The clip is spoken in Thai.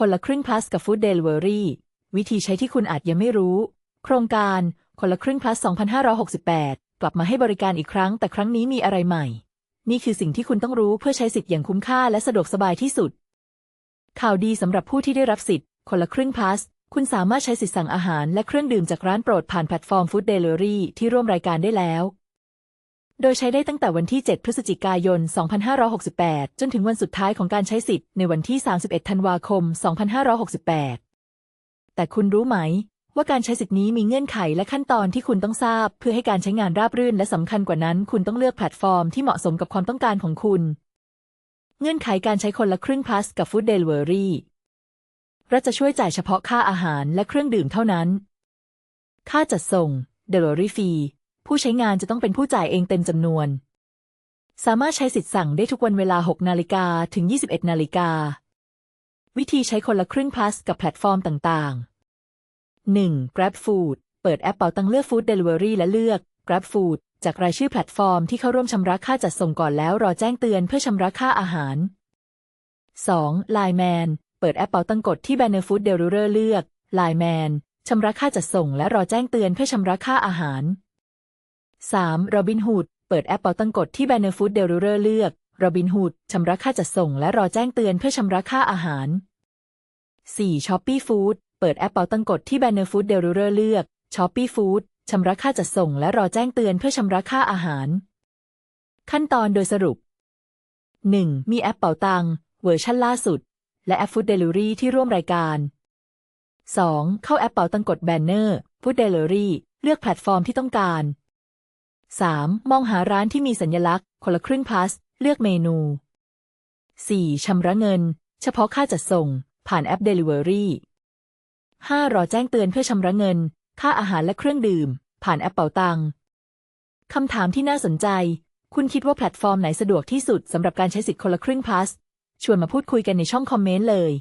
คนละครึ่ง plus กับ Food Delivery วิธีใช้ที่คุณอาจยังไม่รู้ โครงการคนละครึ่ง plus 2568 กลับมาให้บริการอีกครั้ง แต่ครั้งนี้มีอะไรใหม่ นี่คือสิ่งที่คุณต้องรู้เพื่อใช้สิทธิ์อย่างคุ้มค่าและสะดวกสบายที่สุด ข่าวดีสำหรับผู้ที่ได้รับสิทธิ์ คนละครึ่ง plus คุณสามารถใช้สิทธิ์สั่งอาหารและเครื่องดื่มจากร้านโปรดผ่านแพลตฟอร์ม Food Delivery ที่ร่วมรายการได้แล้ว โดยใช้ได้ตั้งแต่วันที่ 7 พฤศจิกายน 2568 จนถึงวันสุดท้ายของการใช้สิทธิ์ในวันที่ 31 ธันวาคม 2568 แต่คุณรู้ไหม ว่าการใช้สิทธิ์นี้มีเงื่อนไขและขั้นตอนที่คุณต้องทราบ เพื่อให้การใช้งานราบรื่นและสำคัญกว่านั้น คุณต้องเลือกแพลตฟอร์มที่เหมาะสมกับความต้องการของคุณ เงื่อนไขการใช้คนละครึ่ง plus กับ Food Delivery รัฐจะช่วยจ่ายเฉพาะค่าอาหารและเครื่องดื่มเท่านั้น ค่าจัดส่ง Delivery Fee ผู้ใช้งานจะต้องเป็นผู้จ่ายเองเต็มจำนวน สามารถใช้สิทธิ์สั่งได้ทุกวันเวลา 6 นาฬิกาถึง 21 นาฬิกา วิธีใช้คนละครึ่ง plus กับแพลตฟอร์มต่างๆ 1. Grab Food เปิดแอปเป๋าตังเลือก Food Delivery และเลือก Grab Food จากรายชื่อแพลตฟอร์มที่เข้าร่วมชำระค่าจัดส่งก่อนแล้วรอแจ้งเตือนเพื่อชำระค่าอาหาร 2. Line Man เปิดแอปเป๋าตังกดที่แบนเนอร์ฟู้ดเดลิเวอร์เลือก Line Man ชำระค่าจัดส่งและรอแจ้งเตือนเพื่อชำระค่าอาหาร 3. Robinhood เปิดแอปเป๋าตังกดที่แบนเนอร์ฟู้ดเดลิเวอร์เลือก Robinhood ชำระค่าจัดส่งและรอแจ้งเตือนเพื่อชำระค่าอาหาร 4. Shopee Food เปิดแอปเป๋าตังกดที่แบนเนอร์ฟู้ดเดลิเวอร์เลือก Shopee Food ชำระค่าจัดส่งและรอแจ้งเตือนเพื่อชำระค่าอาหาร ขั้นตอนโดยสรุป 1. มีแอปเป๋าตังเวอร์ชันล่าสุด และแอป Food Delivery ที่ร่วมรายการ 2. เข้าแอปเป๋าตังกดแบนเนอร์ Food Delivery เลือกแพลตฟอร์มที่ต้องการ 3. มองหาร้านที่มีสัญลักษณ์ คนละครึ่ง plus เลือกเมนู 4. ชำระเงิน เฉพาะค่าจัดส่ง ผ่านแอป Delivery 5. รอแจ้งเตือนเพื่อชำระเงิน ค่าอาหารและเครื่องดื่ม ผ่านแอปเป๋าตังคำถามที่น่าสนใจ คุณคิดว่าแพลตฟอร์มไหนสะดวกที่สุดสำหรับการใช้สิทธิ์คนละครึ่ง plus ชวนมาพูดคุยกันในช่องคอมเมนต์เลย